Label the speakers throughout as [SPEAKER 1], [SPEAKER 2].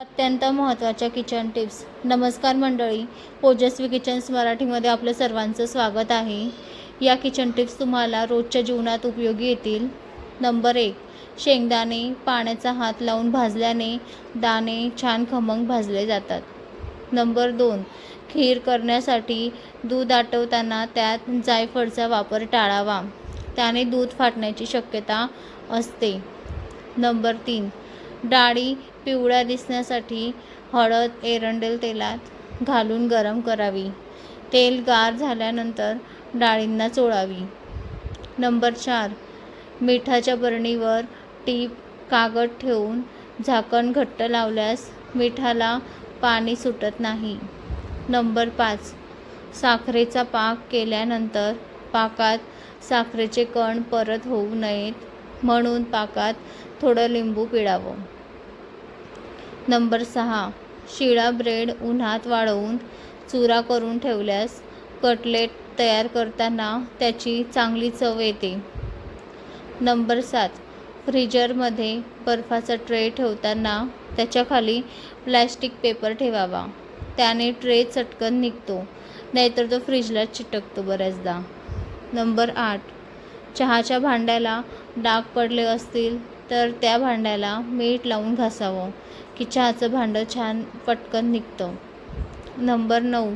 [SPEAKER 1] अत्यंत महत्त्वाच्या kitchen tips. नमस्कार मंडळी ओजस्वी किचन्स मराठीमध्ये आपलं सर्वांचं स्वागत आहे. या किचन टिप्स तुम्हाला रोजच्या जीवनात उपयोगी येतील. नंबर एक शेंगदाणे पाण्याचा हात लावून भाजल्याने दाणे छान खमंग भाजले जातात. नंबर दोन खीर करण्यासाठी दूध आटवताना त्यात जायफळचा वापर टाळावा. त्याने दूध फाटण्याची शक्यता असते. नंबर तीन डाळी पिवळ्या दिसण्यासाठी हळद एरंडेल तेलात घालून गरम करावी. तेल गार झाल्यानंतर डाळींना चोळावी. नंबर चार मिठाच्या बरणीवर टीप कागद ठेवून झाकण घट्ट लावल्यास मिठाला पाणी सुटत नाही. नंबर पाच साखरेचा पाक केल्यानंतर पाकात साखरेचे कण परत होऊ नयेत म्हणून पाकात थोडं लिंबू पिळावं. नंबर सहा. शिळा ब्रेड उन्हात वाळवून चुरा करून ठेवल्यास कटलेट तयार करताना त्याची चांगली चव येते. नंबर सात. फ्रीजरमध्ये बर्फाचा ट्रे ठेवताना त्याच्याखाली प्लॅस्टिक पेपर ठेवावा. त्याने ट्रे चटकन निघतो नाहीतर तो फ्रीजला चिटकतो बऱ्याचदा. नंबर आठ. चहाच्या भांड्याला डाग पडले असतील तर त्या भांड्याला मीठ लावून घासावं. की चहाचं भांडं छान पटकन निघतं. नंबर नऊ.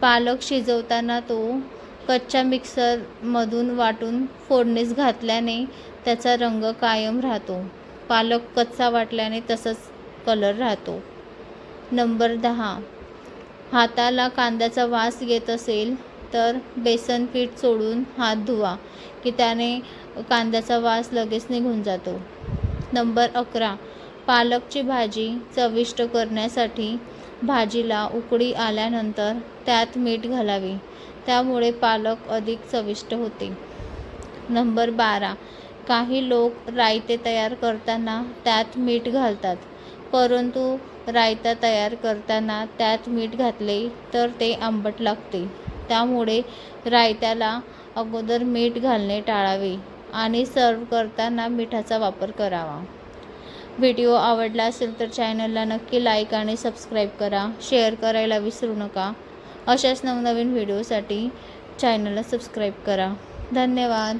[SPEAKER 1] पालक शिजवताना तो कच्च्या मिक्सरमधून वाटून फोडणीस घातल्याने त्याचा रंग कायम राहतो. पालक कच्चा वाटल्याने तसंच कलर राहतो. नंबर दहा. हाताला कांद्याचा वास येत असेल तर बेसन पीठ सोडून हात धुवा की त्याने कांद्याचा वास लगेच निघून जातो. नंबर अकरा. पालकची भाजी चविष्ट करण्यासाठी भाजीला उकडी आल्यानंतर त्यात मीठ घालावे. त्यामुळे पालक अधिक चविष्ट होते. नंबर बारा. काही लोक रायते तयार करताना त्यात मीठ घालतात. परंतु रायता तयार करताना त्यात मीठ घातले तर ते आंबट लागते. त्यामुळे रायत्याला अगोदर मीठ घालणे टाळावे आणि सर्व करताना मिठाचा वापर करावा. व्हिडिओ आवडला असेल तर चॅनलला नक्की लाईक आणि सबस्क्राईब करा. शेअर करायला विसरू नका. अशाच नवनवीन व्हिडिओसाठी चॅनलला सबस्क्राईब करा. धन्यवाद.